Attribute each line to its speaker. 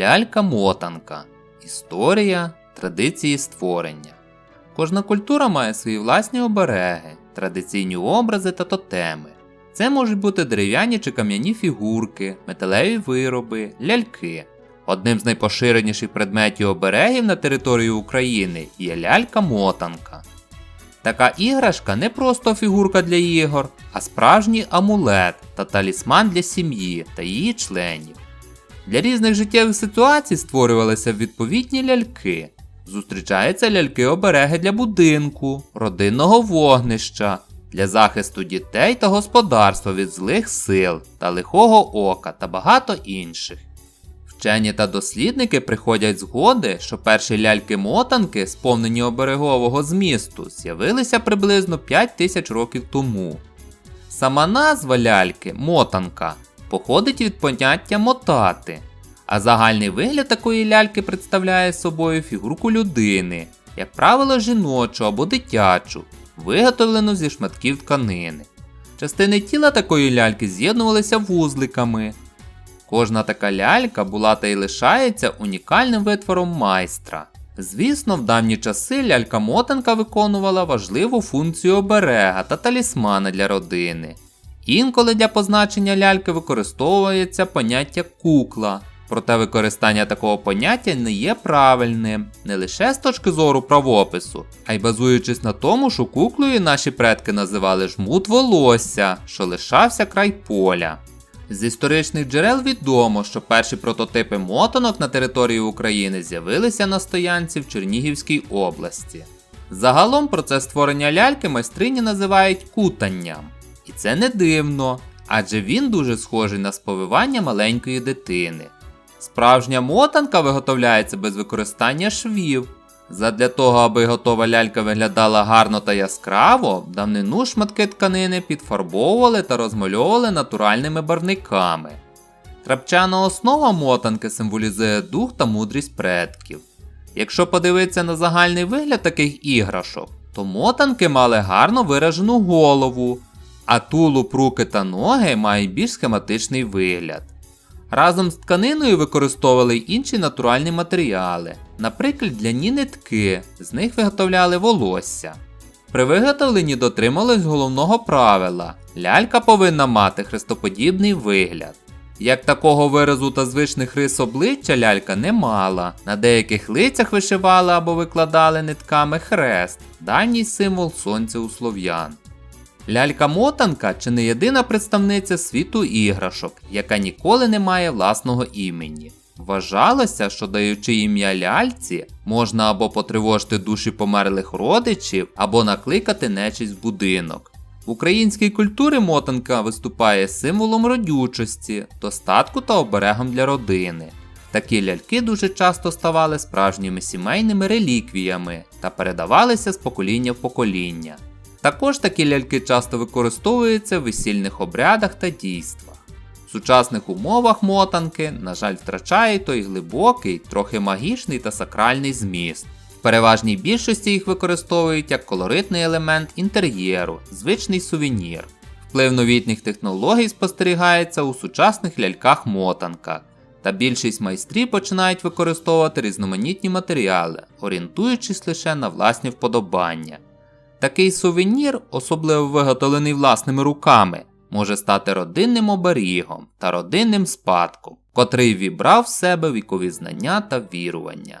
Speaker 1: Лялька-мотанка. Історія, традиції створення. Кожна культура має свої власні обереги, традиційні образи та тотеми. Це можуть бути дерев'яні чи кам'яні фігурки, металеві вироби, ляльки. Одним з найпоширеніших предметів оберегів на території України є лялька-мотанка. Така іграшка не просто фігурка для ігор, а справжній амулет та талісман для сім'ї та її членів. Для різних життєвих ситуацій створювалися відповідні ляльки. Зустрічаються ляльки-обереги для будинку, родинного вогнища, для захисту дітей та господарства від злих сил та лихого ока та багато інших. Вчені та дослідники приходять згоди, що перші ляльки-мотанки, сповнені оберегового змісту, з'явилися приблизно 5 тисяч років тому. Сама назва ляльки мотанка походить від поняття мотати, а загальний вигляд такої ляльки представляє собою фігурку людини, як правило, жіночу або дитячу, виготовлену зі шматків тканини. Частини тіла такої ляльки з'єднувалися вузликами. Кожна така лялька була та й лишається унікальним витвором майстра. Звісно, в давні часи лялька-мотанка виконувала важливу функцію оберега та талісмана для родини. Інколи для позначення ляльки використовується поняття кукла, проте використання такого поняття не є правильним не лише з точки зору правопису, а й базуючись на тому, що куклею наші предки називали жмут волосся, що лишався край поля. З історичних джерел відомо, що перші прототипи мотанок на території України з'явилися на стоянці в Чернігівській області. Загалом процес створення ляльки майстрині називають кутанням. І це не дивно, адже він дуже схожий на сповивання маленької дитини. Справжня мотанка виготовляється без використання швів. Задля того, аби готова лялька виглядала гарно та яскраво, давнину шматки тканини підфарбовували та розмальовували натуральними барвниками. Трапчана основа мотанки символізує дух та мудрість предків. Якщо подивитися на загальний вигляд таких іграшок, то мотанки мали гарно виражену голову, а тулуб, руки та ноги мають більш схематичний вигляд. Разом з тканиною використовували й інші натуральні матеріали, наприклад, ляні нитки, з них виготовляли волосся. При виготовленні дотримались головного правила: лялька повинна мати хрестоподібний вигляд. Як такого виразу та звичних рис обличчя лялька не мала, на деяких лицях вишивали або викладали нитками хрест, давній символ сонця у слов'ян. Лялька-мотанка чи не єдина представниця світу іграшок, яка ніколи не має власного імені. Вважалося, що даючи ім'я ляльці, можна або потривожити душі померлих родичів, або накликати нечість в будинок. В українській культурі мотанка виступає символом родючості, достатку та оберегом для родини. Такі ляльки дуже часто ставали справжніми сімейними реліквіями та передавалися з покоління в покоління. Також такі ляльки часто використовуються в весільних обрядах та дійствах. В сучасних умовах мотанки, на жаль, втрачають той глибокий, трохи магічний та сакральний зміст. В переважній більшості їх використовують як колоритний елемент інтер'єру, звичний сувенір. Вплив новітніх технологій спостерігається у сучасних ляльках-мотанках, та більшість майстрів починають використовувати різноманітні матеріали, орієнтуючись лише на власні вподобання. Такий сувенір, особливо виготовлений власними руками, може стати родинним оберігом та родинним спадком, котрий вібрав в себе вікові знання та вірування.